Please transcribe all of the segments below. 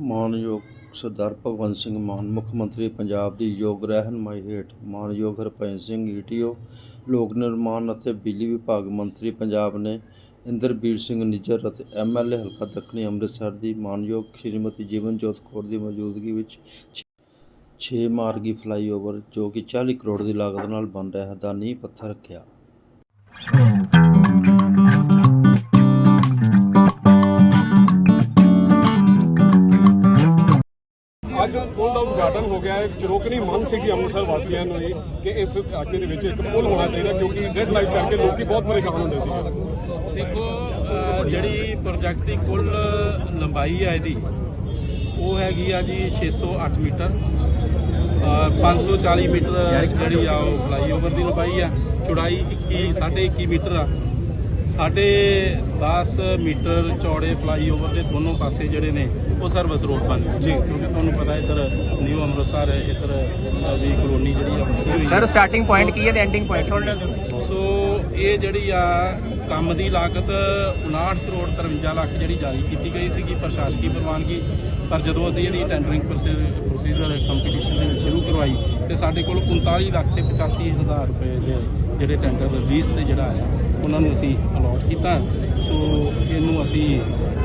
ਮਾਨਯੋਗ ਸਰਦਾਰ ਭਗਵੰਤ ਸਿੰਘ ਮਾਨ, ਮੁੱਖ ਮੰਤਰੀ ਪੰਜਾਬ ਦੀ ਯੋਗ ਰਹਿਨਮਾਈ ਹੇਠ ਮਾਨਯੋਗ ਹਰਭਜਨ ਸਿੰਘ ਈਟੀਓ, ਲੋਕ ਨਿਰਮਾਣ ਅਤੇ ਬਿਜਲੀ ਵਿਭਾਗ ਮੰਤਰੀ ਪੰਜਾਬ ਨੇ ਇੰਦਰਬੀਰ ਸਿੰਘ ਨਿੱਜਰ ਅਤੇ ਐਮਐਲਏ ਹਲਕਾ ਦੱਖਣੀ ਅੰਮ੍ਰਿਤਸਰ ਦੀ ਮਾਨਯੋਗ ਸ਼੍ਰੀਮਤੀ ਜੀਵਨਜੋਤ ਕੌਰ ਦੀ ਮੌਜੂਦਗੀ ਵਿੱਚ 6 ਮਾਰਗੀ ਫਲਾਈਓਵਰ ਜੋ ਕਿ 40 ਕਰੋੜ ਦੀ ਲਾਗਤ ਨਾਲ ਬਣ ਰਿਹਾ ਹੈ, ਦਾ ਨੀਂਹ ਪੱਥਰ ਰੱਖਿਆ। ਪੁਲ ਹੋ ਗਿਆ ਹੈ ਚਰੋਕਣੀ ਮੰਗ ਸੀਗੀ ਅੰਮ੍ਰਿਤਸਰ ਵਾਸੀਆਂ ਨੂੰ ਜੀ ਕਿ ਇਸ ਇਲਾਕੇ ਦੇ ਵਿੱਚ ਇੱਕ ਪੁਲ ਹੋਣਾ ਚਾਹੀਦਾ, ਕਿਉਂਕਿ ਰੈੱਡ ਲਾਈਟ ਕਰਕੇ ਲੋਕੀ ਬਹੁਤ ਪਰੇਸ਼ਾਨ ਹੁੰਦੇ ਸੀ ਦੇਖੋ ਜਿਹੜੀ ਪ੍ਰੋਜੈਕਟ ਦੀ ਕੁੱਲ ਲੰਬਾਈ ਹੈ ਇਹਦੀ, ਉਹ ਹੈਗੀ ਆ ਜੀ 608 ਮੀਟਰ। ਅਹ 540 ਮੀਟਰ ਜਿਹੜੀ ਆ ਉਹ ਫਲਾਈਓਵਰ ਦੀ ਲੰਬਾਈ ਆ। ਚੌੜਾਈ 21 21 ਮੀਟਰ ਆ। ਸਾਡੇ 10 ਮੀਟਰ ਚੌੜੇ ਫਲਾਈਓਵਰ ਦੇ ਦੋਨੋਂ ਪਾਸੇ ਜਿਹੜੇ ਨੇ ਉਹ ਸਰਵਿਸ ਰੋਡ ਬਣ ਗਏ। ਜੀ। ਕਿਉਂਕਿ ਤੁਹਾਨੂੰ ਪਤਾ ਇੱਧਰ ਨਿਊ ਅੰਮ੍ਰਿਤਸਰ ਇੱਧਰ ਵੀ ਕਲੋਨੀ ਜਿਹੜੀ ਆ ਵਸੀ ਹੋਈ ਸਰ ਸਟਾਰਟਿੰਗ ਪੁਆਇੰਟ ਕੀ ਹੈ ਤੇ ਐਂਡਿੰਗ ਪੁਆਇੰਟ ਸੋ ਇਹ ਜਿਹੜੀ ਆ ਕੰਮ ਦੀ ਲਾਗਤ 59 ਕਰੋੜ 53 ਲੱਖ ਜਿਹੜੀ ਜਾਰੀ ਕੀਤੀ ਗਈ ਸੀਗੀ ਪ੍ਰਸ਼ਾਸਕੀ ਪ੍ਰਵਾਨਗੀ ਪਰ ਜਦੋਂ ਅਸੀਂ ਇਹਦੀ ਟੈਂਡਰਿੰਗ ਪ੍ਰੋਸੀਜਰ ਕੰਪੀਟੀਸ਼ਨ ਦੇ ਵਿੱਚ ਸ਼ੁਰੂ ਕਰਵਾਈ ਤੇ ਸਾਡੇ ਕੋਲ 39 ਲੱਖ ਤੇ 85 ਹਜ਼ਾਰ ਰੁਪਏ ਦੇ ਜਿਹੜੇ ਟੈਂਡਰ ਰਿਲੀਜ਼ ਤੇ ਜਿਹੜਾ ਆਇਆ ਉਹਨਾਂ ਨੂੰ ਅਸੀਂ ਅਲਾਟ ਕੀਤਾ। ਸੋ ਇਹਨੂੰ ਅਸੀਂ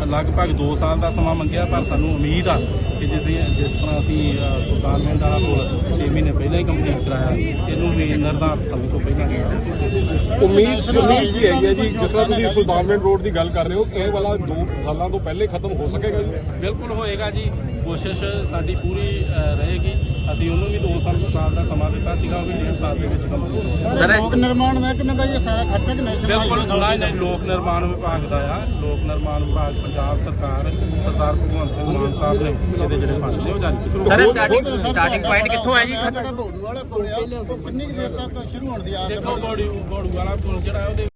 ਲਗਭਗ 2 ਸਾਲ ਦਾ ਸਮਾਂ ਮੰਗਿਆ ਪਰ ਸਾਨੂੰ ਉਮੀਦ ਆ ਕਿ ਜਿਸ ਜਿਸ ਤਰ੍ਹਾਂ ਅਸੀਂ ਅ, ਸੁਲਤਾਨਵਿੰਡ ਵਾਲਾ ਪੁਲ 6 ਮਹੀਨੇ ਪਹਿਲਾਂ ਹੀ ਕੰਪਲੀਟ ਕਰਾਇਆ ਇਹਨੂੰ ਵੀ ਨਿਰਧਾਰਤ ਸਮੇਂ ਤੋਂ ਪਹਿਲਾਂ ਕੀਤਾ ਉਮੀਦ ਉਮੀਦ ਵੀ ਹੈਗੀ ਹੈ ਜੀ ਜਿਸ ਤਰ੍ਹਾਂ ਤੁਸੀਂ ਸੁਲਤਾਨਵਿੰਡ ਰੋਡ ਦੀ ਗੱਲ ਕਰ ਰਹੇ ਹੋ ਇਹ ਵਾਲਾ 2 ਸਾਲਾਂ ਤੋਂ ਪਹਿਲੇ ਖਤਮ ਹੋ ਸਕੇਗਾ ਜੀ? ਬਿਲਕੁਲ ਹੋਏਗਾ ਜੀ। ਕੋਸ਼ਿਸ਼ ਸਾਡੀ ਪੂਰੀ ਰਹੇਗੀ। ਅਸੀਂ ਉਹਨੂੰ ਵੀ 2 ਸਾਲ ਸਾਲ ਦਾ ਸਮਾਂ ਦਿੱਤਾ ਸੀਗਾ ਉਹ ਵੀ 1.5 ਸਾਲ ਦੇ ਵਿੱਚ ਸਰ ਲੋਕ ਨਿਰਮਾਣ ਮਹਿਕਮੇ ਦਾ ਇਹ ਸਾਰਾ ਖਰਚਾ ਕਿ ਨੈਸ਼ਨਲ ਬਿਲਕੁਲ ਹਾਈਵੇ ਨਹੀਂ ਨਹੀਂ ਲੋਕ ਨਿਰਮਾਣ ਵਿਭਾਗ ਦਾ ਆ। ਲੋਕ ਨਿਰਮਾਣ ਵਿਭਾਗ ਪੰਜਾਬ ਸਰਕਾਰ ਸਰਦਾਰ ਭਗਵੰਤ ਸਿੰਘ ਮਾਨ ਸਾਹਿਬ ਨੇ ਇਹਦੇ ਜਿਹੜੇ ਫੰਡ ਨੇ ਉਹ ਜਾਰੀ ਕੀਤੇ। ਸਰ ਸਟਾਰਟਿੰਗ ਸਟਾਰਟਿੰਗ ਪੁਆਇੰਟ ਕਿੱਥੋਂ ਹੈ ਜੀ? ਜਿਹੜਾ ਬੋੜੂ ਵਾਲਾ ਪੁਲ ਆ ਉਹ ਕਿੰਨੀ ਕੁ ਦੇਰ ਤੱਕ ਸ਼ੁਰੂ ਹੋਣ ਦੀ ਆਸ ਹੈ? ਦੇਖੋ ਬੋੜੀ ਬੋੜੂ ਵਾਲਾ ਪੁਲ ਜਿਹੜਾ ਉਹਦੇ